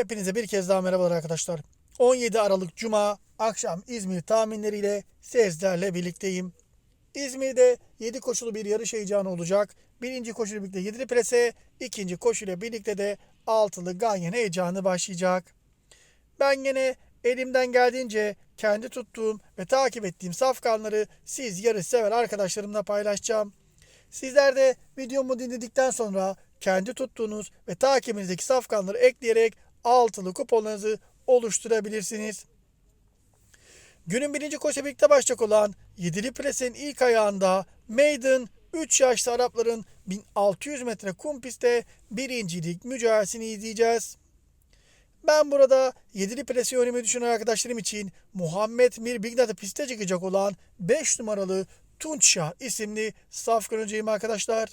Hepinize bir kez daha merhabalar arkadaşlar. 17 Aralık Cuma akşam İzmir tahminleriyle sizlerle birlikteyim. İzmir'de 7 koşulu bir yarış heyecanı olacak. Birinci koşuyla birlikte 7'li plase, ikinci koşuyla birlikte de altılı ganyan heyecanı başlayacak. Ben gene elimden geldiğince kendi tuttuğum ve takip ettiğim safkanları siz yarış sever arkadaşlarımla paylaşacağım. Sizler de videomu dinledikten sonra kendi tuttuğunuz ve takibinizdeki safkanları ekleyerek altılı kuponlarınızı oluşturabilirsiniz. Günün birinci koşu birlikte başlayacak olan 7'li presin ilk ayağında Maiden 3 yaşlı Arapların 1600 metre kum pistte birincilik mücadelesini izleyeceğiz. Ben burada 7'li presi oynamayı düşünen arkadaşlarım için Muhammed Mir Bignat'ı piste çıkacak olan 5 numaralı Tunçşah isimli safkan önceyim arkadaşlar.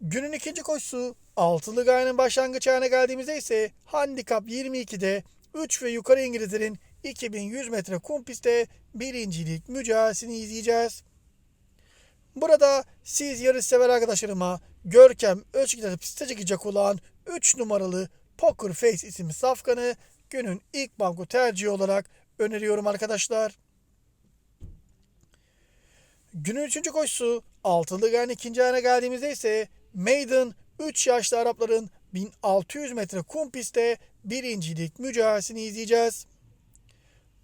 Günün ikinci koşusu altılı gayenin başlangıç ayağına geldiğimizde ise handikap 22'de 3 ve yukarı İngilizlerin 2100 metre kum pistte birincilik mücadelesini izleyeceğiz. Burada siz yarış sever arkadaşlarıma Görkem Özgür'de piste çıkacak olan 3 numaralı Poker Face isimli safkanı günün ilk banko tercihi olarak öneriyorum arkadaşlar. Günün üçüncü koşusu altılı gayenin ikinci ayağına geldiğimizde ise Maiden 3 yaşlı Arapların 1600 metre kum pistte birincilik mücadelesini izleyeceğiz.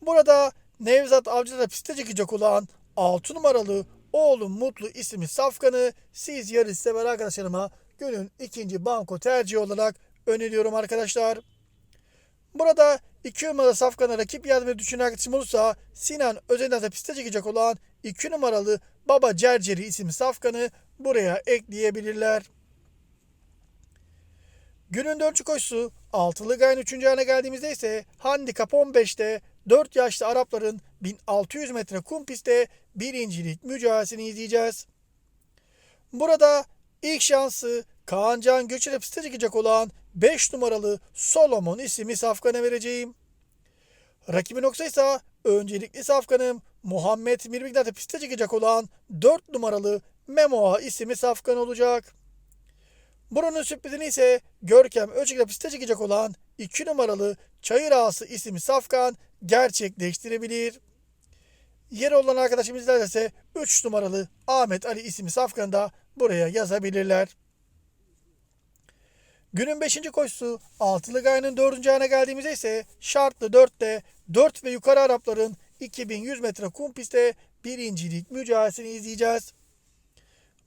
Burada Nevzat Avcı'da da piste çıkacak olan 6 numaralı Oğlum Mutlu isimli safkanı siz yarış sever arkadaşlarıma günün ikinci banko tercihi olarak öneriyorum arkadaşlar. Burada iki numaralı safkana rakip yazmayı düşünen arkadaşım olursa Sinan de piste çıkacak olan 2 numaralı Baba Cerceri isimli safkanı buraya ekleyebilirler. Günün dördüncü koşusu altılı gayen 3. ayağına geldiğimizde ise handikap 15'te 4 yaşlı Arapların 1600 metre kum pistte birincilik mücadelesini izleyeceğiz. Burada ilk şansı Kaan Can Göçer'e piste çıkacak olan 5 numaralı Solomon isimli safkana vereceğim. Rakibi noksa ise öncelikli safkanım Muhammed Mirbigdat'a piste çıkacak olan 4 numaralı Memoa isimli safkan olacak. Buranın sürprizini ise Görkem Özçelik'le piste çıkacak olan 2 numaralı Çayır Ağası isimli safkan gerçekleştirebilir. Yeri olan arkadaşımızlar ise 3 numaralı Ahmet Ali isimli safkanı da buraya yazabilirler. Günün 5. koşusu altılı gayenin 4. ayağına geldiğimizde ise şartlı 4'te 4 ve yukarı Arapların 2100 metre kum pistte birincilik mücadelesini izleyeceğiz.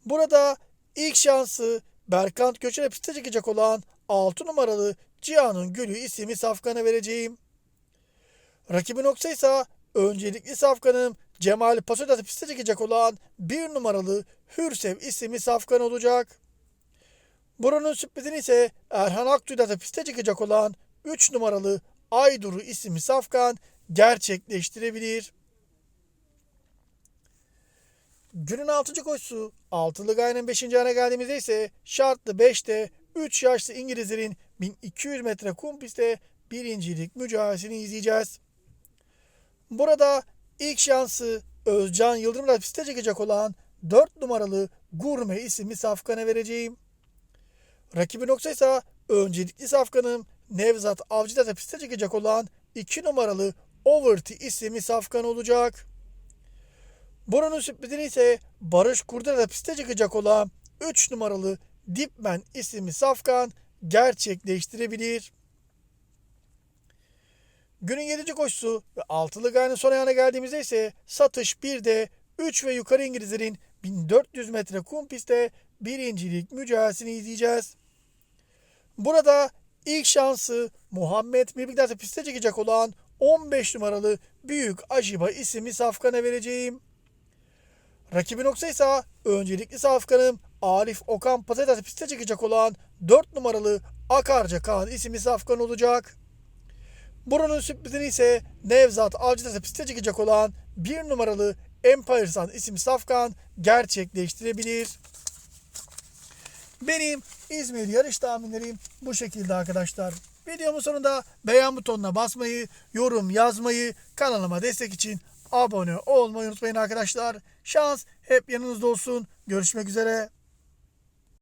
Burada ilk şansı Berkant Göçer'e piste çıkacak olan 6 numaralı Cihan'ın Gülü isimli safkanı vereceğim. Rakibi noksa ise öncelikli safkanım Cemal Pasodat'ı piste çıkacak olan 1 numaralı Hürsev isimli safkan olacak. Buranın sürprizini ise Erhan Aktü'de piste çıkacak olan 3 numaralı Ayduru isimli safkan gerçekleştirebilir. Günün 6. koşusu altılı gayenin 5. ayağına geldiğimizde ise şartlı 5'te 3 yaşlı İngilizlerin 1200 metre kum pistte birincilik mücadelesini izleyeceğiz. Burada ilk şansı Özcan Yıldırım'la piste çıkacak olan 4 numaralı Gurme isimli safkana vereceğim. Rakibi noksa ise öncelikli safkanım Nevzat Avcı'da da piste çıkacak olan 2 numaralı Overty isimli safkan olacak. Buranın sürprizini ise Barış Kurdar'a piste çıkacak olan 3 numaralı Dipman isimli safkan gerçekleştirebilir. Günün 7. koşusu ve altılı gayenin son ayağına geldiğimizde ise satış 1'de 3 ve yukarı İngilizlerin 1400 metre kum pistte birincilik mücadelesini izleyeceğiz. Burada ilk şansı Muhammed Mirbigdat'ı piste çıkacak olan 15 numaralı Büyük Ajiba isimli safkana vereceğim. Rakibi noksa ise öncelikli safkanım Arif Okan Patates piste çıkacak olan 4 numaralı Akarca Kaan isimli safkan olacak. Buranın sürprizini ise Nevzat Avcı'da piste çıkacak olan 1 numaralı Empire Sun isimli safkan gerçekleştirebilir. Benim İzmir yarış tahminlerim bu şekilde arkadaşlar. Videomun sonunda beğen butonuna basmayı, yorum yazmayı, kanalıma destek için abone olmayı unutmayın arkadaşlar. Şans hep yanınızda olsun. Görüşmek üzere.